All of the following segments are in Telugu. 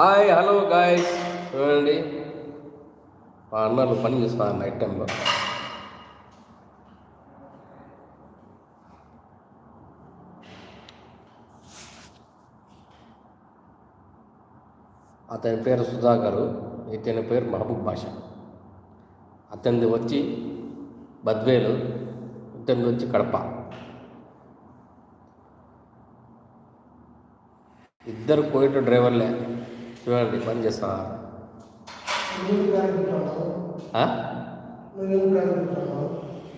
హాయ్ హలో గాయస్ చూడండి. మా అన్నలు పని చేస్తున్నారు నైట్ టైంలో అతని పేరు సుధాకర్ ఇతని పేరు మహబూబ్ భాష అతనిది వచ్చి బద్వేలు ఇతనిది వచ్చి కడప. ఇద్దరు కోయిట డ్రైవర్లే చూడండి పని చేస్తా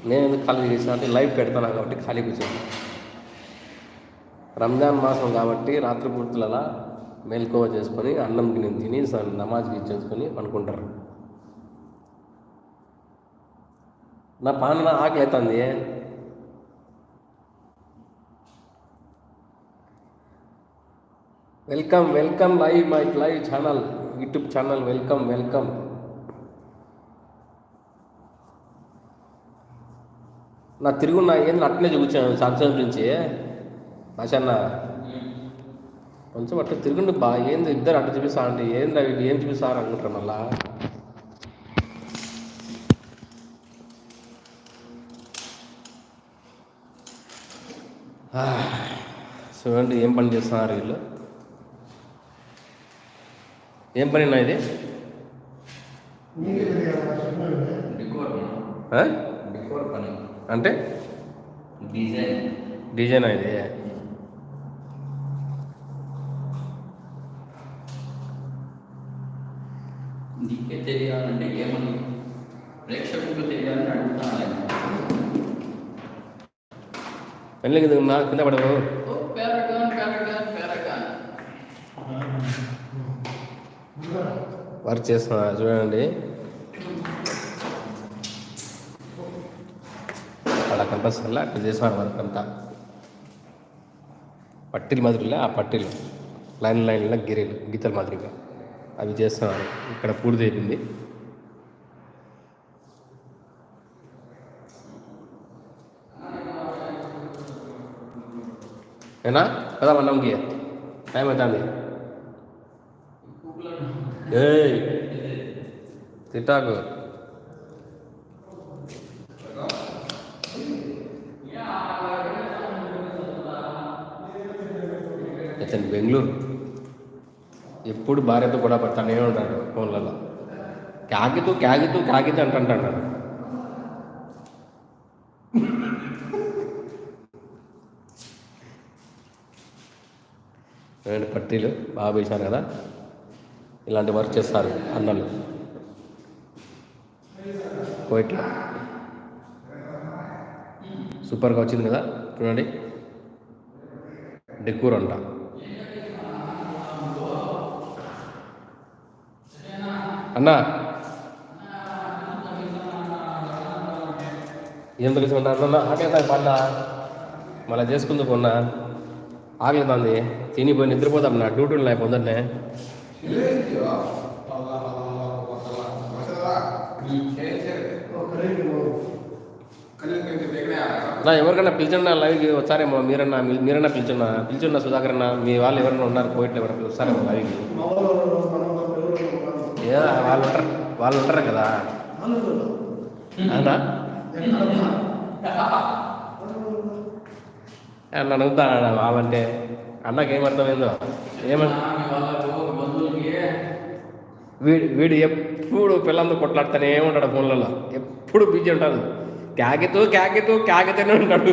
నేను ఎందుకు ఖాళీ చేసిన? అంటే లైవ్ పెడతాను కాబట్టి ఖాళీ కూర్చోండి రంజాన్ మాసం కాబట్టి రాత్రిపూర్తులలా మేల్కోవ చేసుకొని అన్నం గిన్నె తిని స- నమాజ్కి చేసుకొని పనుకుంటారు నా పాన ఆకలి అవుతుంది welcome welcome live my live channel YouTube channel. Welcome welcome. నా తిరుగున్నా ఏంది? అట్లనే చూపించాను సంవత్సరం నుంచి. నాశన్న కొంచెం అట్లా తిరుగుండి బా. ఏంది? ఇద్దరు అట్లా చూపిస్తా అంటే ఏంది అవి? ఏం చూపిస్తారు అనుకుంటారు మళ్ళా? చూడండి ఏం పని చేస్తున్నారు వీళ్ళు. ఏం పని నా ఇది డికోర్ ఆ? డికోర్ పని అంటే డిజైన్ డిజైన్ ఇది నీకే తెలియాలంటే ఏమని ప్రేక్షకులకు తెలియాలని అడుగుతాను నేను. వెళ్ళి నా కింద పడవు వర్క్ చేస్తున్నా చూడండి. అలా కనిపిస్తుందా అక్కడ చేస్తున్నారు వర్క్ అంతా. పట్టీలు మాదిరిలా ఆ పట్టీలు. లైన్ లైన్లో గిరీలు గీతల మాదిరిగా. అవి చేస్తున్నారు. ఇక్కడ పూర్తి అయిపోయింది ఏనా? కదా అన్నంకి టైం అవుతుంది. ఏయ్. తిట్టాకు. ఇతను బెంగళూరు. ఎప్పుడు భార్యతో కూడా పడతానే ఉంటాడు ఫోన్లలో. కాకితూ కాగితూ కాగితూ అంటుంటాడు. పట్టీలు? బాగా వేశారు కదా? ఇలాంటి వర్క్ చేస్తారు అన్నలు. కోయిట్లో. సూపర్గా వచ్చింది కదా చూడండి. డెకూర్ అంట. అన్నా. ఏం తెలుసుకుంటా అన్న? ఆకలిదా పన్నా మళ్ళీ చేసుకుందుకు కొన్నా ఆకలిదాంది తినిపోయి నిద్రపోతాం నా డ్యూటీలు నా పొందన్నే నా ఎవరికైనా లైవ్కి వచ్చారేమో మీరన్నా మీరన్నా పిలిచున్నా పిలిచున్నా సుధాకర్ అన్న మీ వాళ్ళు ఎవరైనా ఉన్నారు కోయిట్లో ఎవరైనా వస్తారేమో లైవ్కి వాళ్ళు ఉంటారు వాళ్ళు ఉంటారు కదా. అవునా? నన్ను అడుగుతాను వాళ్ళంటే అన్నకేమర్థమైందో ఏమన్నా వీడు వీడు ఎప్పుడు పిల్లలతో కొట్లాడుతూనే ఉంటాడు ఫోన్లలో ఎప్పుడు బిజీ ఉంటాడు క్యాకెతూ క్యాకెతూ క్యాకెతూనే ఉంటాడు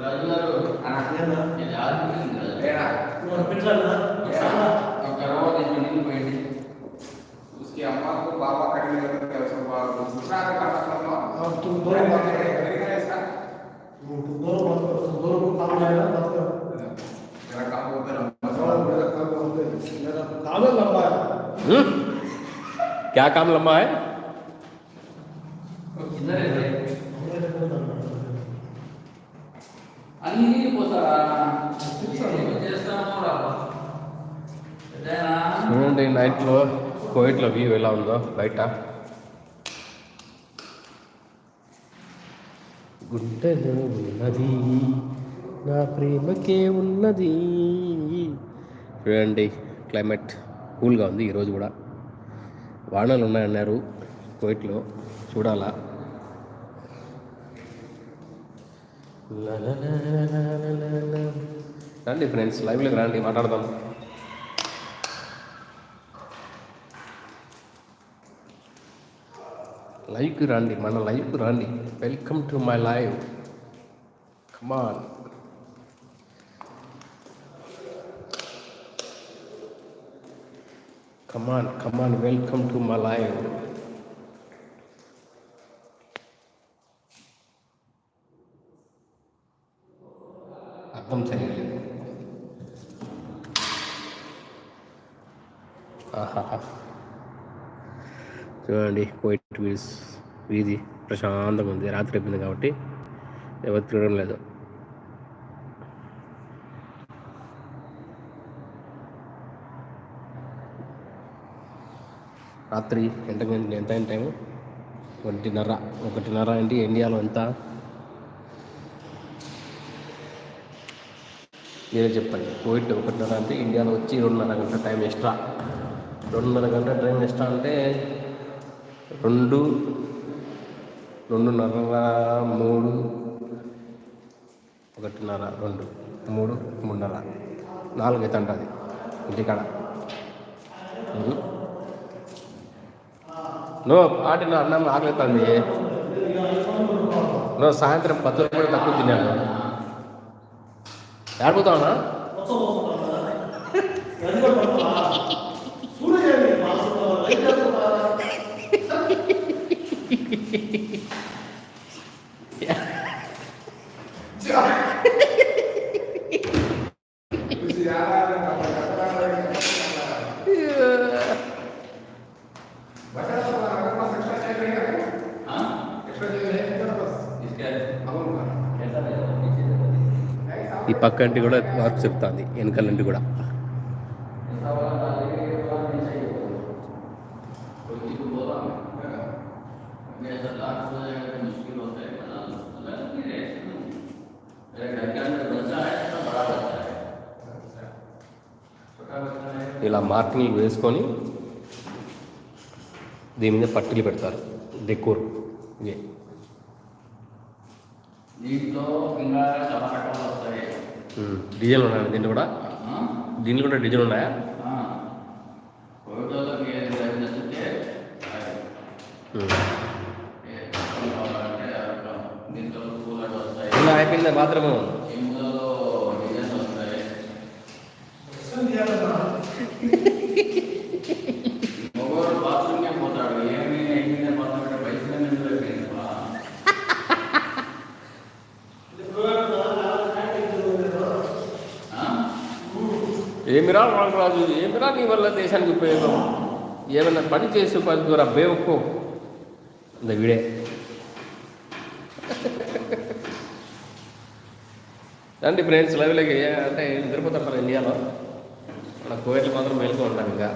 రాజు గారు ఇది ఆగిపోయింది కదా. ఒక తర్వాత ఇది నీళ్ళు పోయింది उसकी अम्मा को बाबा करने लगा था उसको बाबा दूसरा का करना था अब तुम दोनों बात करो। करेगा ऐसा तुम दोनों बात करो तुम दोनों को काम आएगा बात करो मेरा काम होता है और मेरा काम होते मेरा काम है लंबा है हम्म? क्या काम लंबा है ఇద్దరే हमारे को लंबा है అన్ని నీళ్ళు పోతారా ఏమి చేస్తామో రా పెద్దయినా చూడండి నైట్లో కోవిడ్లో వ్యూ ఎలా ఉందో బయట. గుండెలో ఉన్నది నా ప్రేమకే ఉన్నది. చూడండి క్లైమేట్ కూల్గా ఉంది ఈరోజు కూడా. వానలు ఉన్నాయన్నారు కోవిట్లో చూడాలా. రండి ఫ్రెండ్స్ లైవ్లోకి రండి మాట్లాడదాం. లైవ్కి రండి మన లైవ్కి రండి welcome to my live come on come on come on welcome to my live అర్థం చేయలేదు ఆహా చూడండి కోయిట్ వీస్ వీధి ప్రశాంతంగా ఉంది. రాత్రి అయిపోయింది కాబట్టి ఎవరు తిరగడం లేదు. రాత్రి ఎంత ఎంత అయిన టైము? ఒకటిన్నర. ఒకటిన్నర ఏంటి ఇండియాలో ఎంత? మీరే చెప్పండి. కోవిడ్ ఒకటిన్నర అంటే ఇండియాలో వచ్చి రెండున్నర గంట టైం ఎక్స్ట్రా. రెండున్నర గంట టైం ఎక్స్ట్రా అంటే రెండు రెండున్నర మూడు ఒకటిన్నర రెండు మూడు మూడున్నర. నాలుగు అయితే ఉంటుంది ఇంటికాడ నో ఆడిన అన్నం ఆకలిస్తుంది నో సాయంత్రం పది కూడా తక్కువ తిన్నాను. ఏడిపోతావునా ఈ పక్కంటి కూడా మార్పు చెప్తాంది వెనకాలంటి కూడా. మార్కింగ్ వేసుకొని దీని మీద పట్టీలు పెడతారు. డెకోర్. ఇదే దీంట్లో డిజైన్లు ఉన్నాయి దీంట్లో కూడా? దీంట్లో కూడా డిజైన్ ఉన్నాయా? ఆ. ఫోటోలకి ఏది నచ్చితే అది. ఉమ్. ఏ రకం కావాలంటే ఆ రకం. దీంట్లో పూలలు వస్తాయి ఇలా అయిపోయిందా బాత్రూమ్ ఈ మూలలో డిజైన్స్ వస్తాయి మగవాడు బాత్రూమ్కే పోతాడు ఏమి ఏమి బాత్రూమ్ పైసలు ఎందుకు అయిపోయింది బా? ఆ? ఏమిరా రామరాజు? ఏమిరా నీ వల్ల దేశానికి ఉపయోగం? ఏమైనా పని చేసి పని ద్వారా బేవుకో? అంత వీడే. అండి ఫ్రెండ్స్ లైవ్లోకి అంటే తిరుపతి మన ఇండియాలో? మన కోవిడ్లు మాత్రం వెళ్తూ ఉంటాం ఇంకా.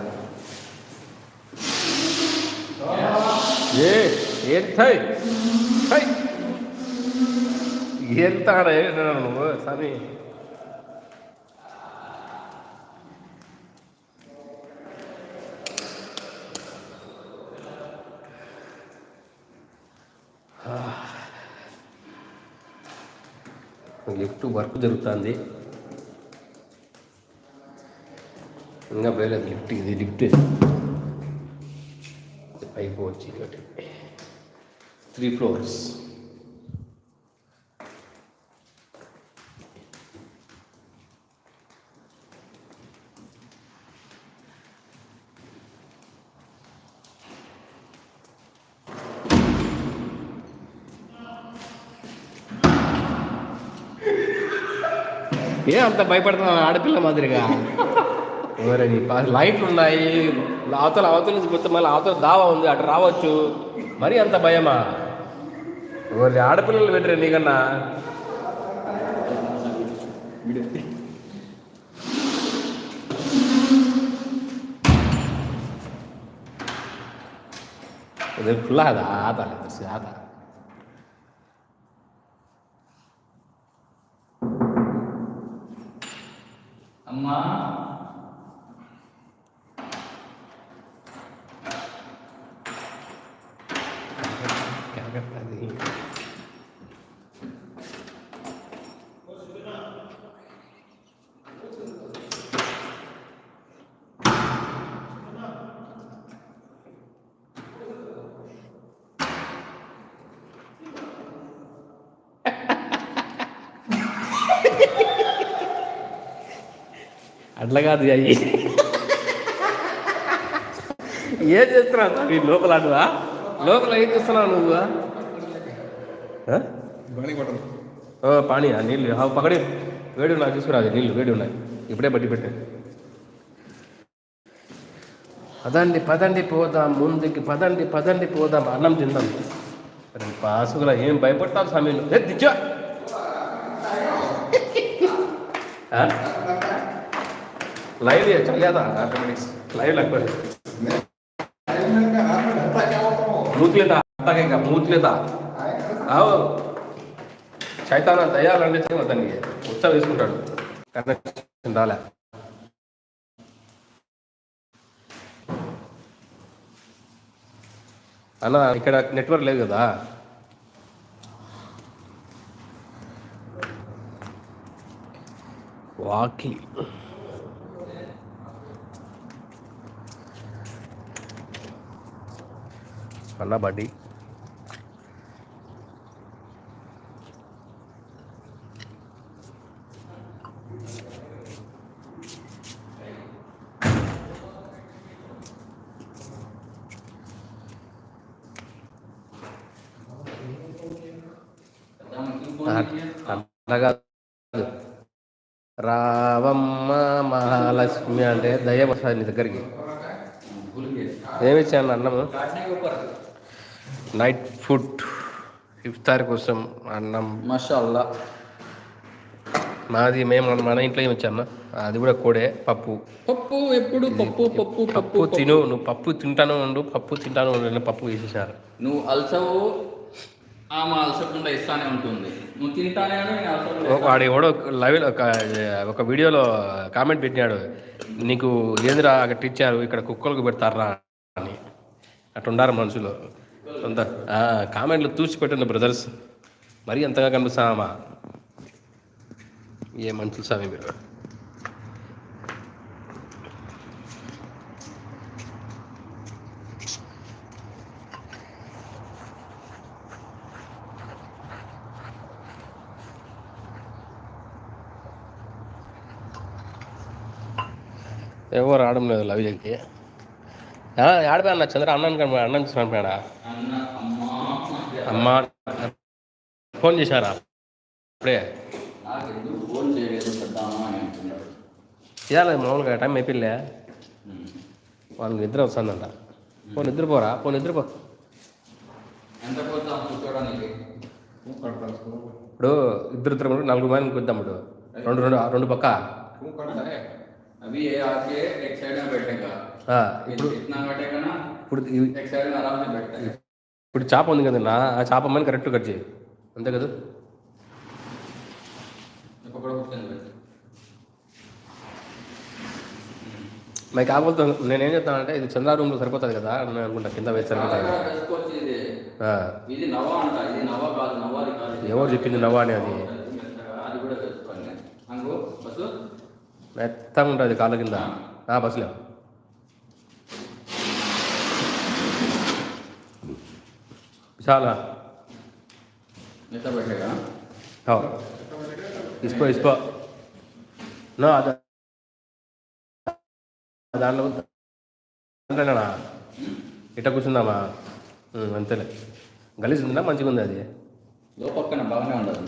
ఏ ఏంటాయి ఎంత నువ్వు స్వామి లిఫ్ట్ వర్క్ జరుగుతుంది. ఇంకా పోయలేదు లిఫ్ట్ ఇది లిఫ్ట్ పైకి వచ్చి త్రీ ఫ్లోర్స్ ఏ అంత భయపడుతున్నావు ఆడపిల్ల మాదిరిగా. మరి నీ లైట్లు ఉన్నాయి. అవతల అవతల నుంచి పోతే మళ్ళీ అవతల దావా ఉంది అటు రావచ్చు. మరి అంత భయమా? మరి ఆడపిల్లలు పెట్టరే నీకన్నా. ఇది ఫుల్ ఆదా ఆదా ఆదా 妈。అట్లా కాదు అయ్యి ఏం చేస్తున్నావు ఈ లోపల అటువా లోపల ఏం చేస్తున్నావు నువ్వు? పానీ ఆ నీళ్ళు. ఆ పక్కడే వేడి ఉన్నాయి తీసుకురాదు నీళ్ళు వేడి ఉన్నాయి. ఇప్పుడే బట్టి పెట్టాను పదండి పదండి పోదాం ముందుకి పదండి పదండి పోదాం అన్నం తిందాం. పాసుగుల ఏం నువ్వు? ఏ, దిచ్చా లైవ్ చల్లేదా మినిట్స్ లైవ్ లేకపోతే? మూతిలేదా అట్టాక ఇంకా మూతిలేదా అవు. చైతాన దయాలంటే అతనికి ఉత్సవ వేసుకుంటాడు. కనెక్షన్ రాలే. అన్న ఇక్కడ నెట్వర్క్ లేదు కదా? వాకిలి. పళ్ళ రావమ్మ మహాలక్ష్మి అంటే దయ్యం వస్తుంది నీ దగ్గరికి. ఏమిచ్చాను అన్నము? నైట్ ఫుడ్ ఇఫ్తార్ కోసం అన్నం. మాషాల్లా. మాది మేము మన ఇంట్లో ఏమి ఇచ్చాను అది కూడా కోడే పప్పు. పప్పు ఎప్పుడు? పప్పు పప్పు పప్పు తిను నువ్వు పప్పు తింటాను ఉండు పప్పు తింటాను ఉండు అని పప్పు వేసేసారు నువ్వు అలసవు ఆమె అలసకుండా ఇస్తానే ఉంటుంది. నువ్వు తింటానే వాడు ఎవడో లైవ్ ఒక ఒక వీడియోలో కామెంట్ పెట్టినాడు. నీకు ఏందిరా అక్కడ ఇచ్చారు ఇక్కడ కుక్కలకు పెడతారా అని. అట్లా ఉండారు మనుషులు. అంత కామెంట్లు తూచి పెట్టింది బ్రదర్స్ మరీ అంతగా కనిపిస్తామా ఏ మనుషులు స్వామి మీరు ఎవరు రావడం లేదు లవ్జకి ఆడిపోయా చంద్ర అన్నాను కనపడ అన్నాను కనపడా? అమ్మ. ఫోన్ చేశారా? అప్పుడే ఇదాలి మామూలుగా టైం అయిపోయిలే వాళ్ళకి నిద్ర వస్తుందంట. పోనీ నిద్రపోరా? పోనీ నిద్రపో. ఇప్పుడు ఇద్దరు ఇద్దరు నాలుగు మంది కొద్దాం ఇప్పుడు. రెండు రెండు రెండు పక్క. అవి ఏ ఆర్కే ఎక్సైడ్ పెట్టాం కదా ఇప్పుడు ఇప్పుడు చేప ఉంది కదన్న ఆ చేప మని కరెక్ట్ కట్ చేయి. అంతే కదా? మరి కాకపోతే నేనేం చెప్తానంటే ఇది చంద్ర రూమ్లో సరిపోతుంది కదా అని అనుకుంటా కింద వేసి సరిపోతుంది ఎవరు చెప్పింది నవ్వా అని అది? మెత్తంగా ఉంటుంది కాళ్ళ కింద. బస్సులే. చాలా. ఇస్పో నో అద దాంట్లో అంతేనా ఇట్ట కూర్చుందామా అంతేలే గలీజ్ ఉందా మంచిగా ఉంది అది పక్కన బాగానే ఉండదు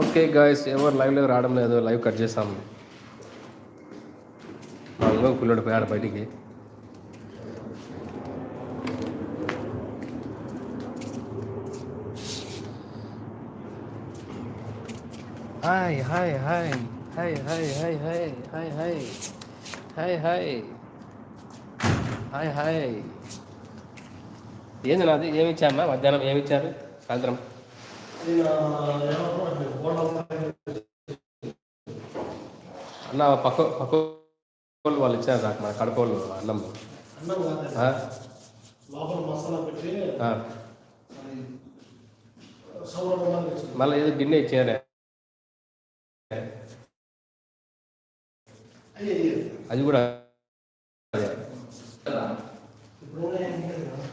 ఓకే గాయస్ ఎవరు లైవ్లో రావడం లేదు లైవ్ కట్ చేస్తాం. మా ఇంకో పిల్లడు పోయాడు బయటికి. Hi hi hi hi hi hi hi hi hi hi hi hi hi ఏంది నాది? ఏమి ఇచ్చామ్మా మధ్యాహ్నం ఏమి ఇచ్చారు సాయంత్రం? ఇది నా ఏమంటారు గోల్డ్ అన్న పక్క పక్క వాళ్ళు ఇచ్చారు నాకు మన కడప వాళ్ళు అన్నం. మళ్ళీ ఏదో గిన్నె ఇచ్చారే. అది కూడా.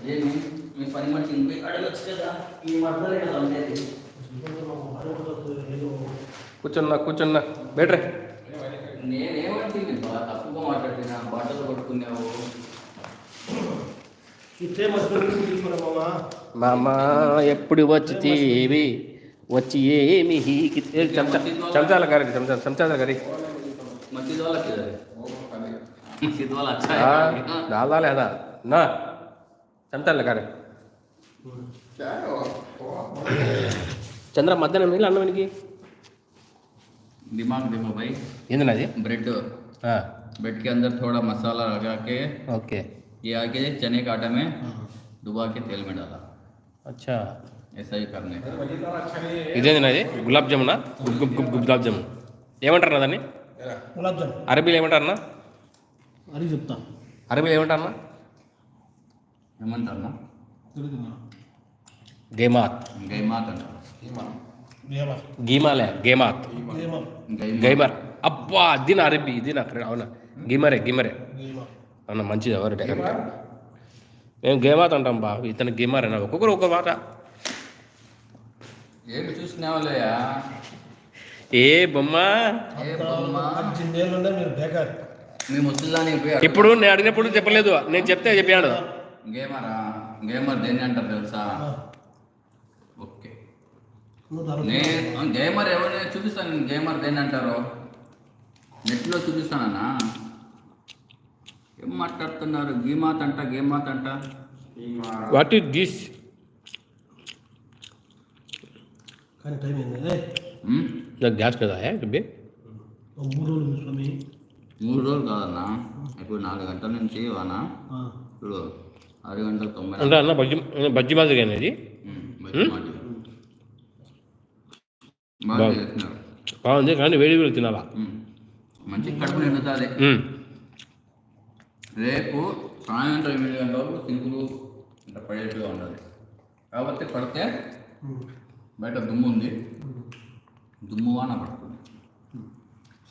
ఏమి మీ పని అడగచ్చు కదా? ఈ కదా ఉండేది కూర్చున్నా కూర్చున్నా. బెటరే. తప్పుగా మాట్లాడుతున్నా. మామ. మా అమ్మ ఎప్పుడు వచ్చి ఏమి హీకి ఏ, చెంచా చెంచాల చెంచా చెంచాల వాళ్ళ మసీద్ వాళ్ళ అచ్చా దాదా లేదా నా చెంచాల కర్రీ क्या है वो? वो చంద్ర మధ్యాహ్నం నీళ్ళు అన్నవానికి दिमाग देखो भाई ఏంది నాది ब्रेड ఆ, ब्रेड के अंदर थोड़ा मसाला लगा के ఓకే ये आके चने के आटा में डुबा के तेल में डाला అచ్చా ऐसा ही करने का ఇదేంది నాది గులాబ్ జామునా గుబ్ గుబ్ గుబ్ గులాబ్ జామున్ ఏమంటారు నా దాన్ని గులాబ్ జామ్ అరబీలు ఏమంటారన్నా అది చెప్తా. అరబీలు ఏమంటారన్నా? ఏమంటారు తెలుగునా? గేమాత్. గైమాత్ అంటారు గీమాలే గేమాత్. గైమర్. అబ్బా ఇది నా అరబీ ఇది నా అవునా? గిమరే గిమరే. అవునా మంచిది ఎవరు మేము గేమాత్ అంటాం బా ఇతను గేమర్ అన్న ఒక్కొక్కరు ఒక్కొక్క మాట. ఏమి చూసినావులేయా ఏ బొమ్మ? ఇప్పుడు నేను అడిగినప్పుడు చెప్పలేదు. నేను చెప్తే చెప్పాడు గేమరా? గేమర్ దేన్ని అంటారు తెలుసా? ఓకే. నేను గేమర్ ఎవరిని చూపిస్తాను నేను? గేమర్ దేన్ని అంటారు? నెట్లో చూపిస్తానన్నా? ఏం మాట్లాడుతున్నారు? గీమాత్ అంట గేమాత్ అంట? వాట్ ఈస్ దిస్ కానీ టైం ఏంది? నాకు గ్యాస్ కదా మూడు రోజులు స్వామి. మూడు రోజులు కాదన్నా. ఇప్పుడు నాలుగు గంటల నుంచి వానా. ఇప్పుడు ఆరు గంటల తొంభై అంటే అన్న బజ్జి బజ్జి మాట. బాగా బాగుంది. కానీ వేడి వేడి తినాలా. మంచి కడుపు నిండుతుంది. రేపు సాయంత్రం ఎనిమిది గంటల వరకు సింకులు ఇంత పడేట్టుగా ఉండాలి. కాబట్టి పడితే బయట దుమ్ము ఉంది. దుమ్ము వాన పడుతుంది.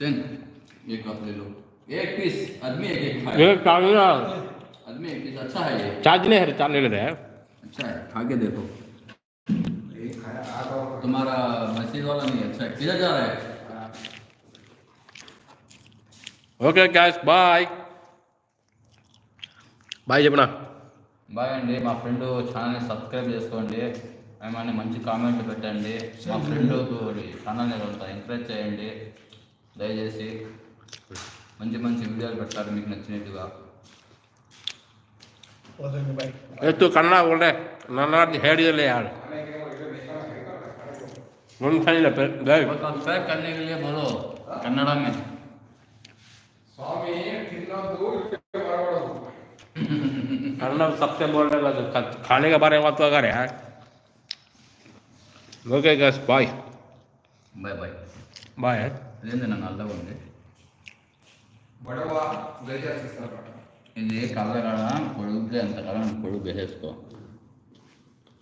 सेन एक आप ले लो एक पीस आदमी एक एक खाए ఏ కాకుండా आदमी एक पीस अच्छा है ये చార్జ్ నే హరి చాలు లేదే अच्छा है खा के देखो ये खाया आ तो तुम्हारा मस्जिद वाला नहीं अच्छा है किधर जा रहा है ఓకే గ్యాస్ బాయ్ బాయ్ చెప్పనా బాయ్ అండి మా ఫ్రెండ్ ఛానల్ని సబ్స్క్రైబ్ చేసుకోండి ఏమైనా మంచి కామెంట్ పెట్టండి మా ఫ్రెండ్ ఛానల్ని కొంత ఎంకరేజ్ చేయండి దయచేసి మంచి మంచి వీడియోలు పెడతారు మీకు నచ్చినట్టుగా ಎತ್ತು ಕನ್ನಡ ಒಳ್ಳೆ ನನ್ನಾಡಿ ಹೇಳಿದಲ್ಲೇ ಯಾರು ಮುಂದಿಲ್ಲ ಸಬ್ಸ್ಕ್ರೈಬ್ ಕನ್ನಡಿಗೆ ಬರೋ ಕನ್ನಡ ಕನ್ನಡ ಸಬ್ಸ್ಕ್ರೈಬ್ ಮಾಡಲ್ಲ ಅದು ಕಾಣಿಗೆ ಬಾರಿ ಮಾತು ಆಗಾರೆ ಓಕೆ ಗಸ್ ಬಾಯ್ ಬಾಯ್ ಬಾಯ್ ಬಾಯ್ ಅದೇನು ನಾನು ಅಲ್ಲ ಬಂದೆ బడవ గైజాస్ ఇస్తారు ఇది కళ్ళ కొడుకు పొడుగుతే అంత కాలం పొడుగు వేసేసుకో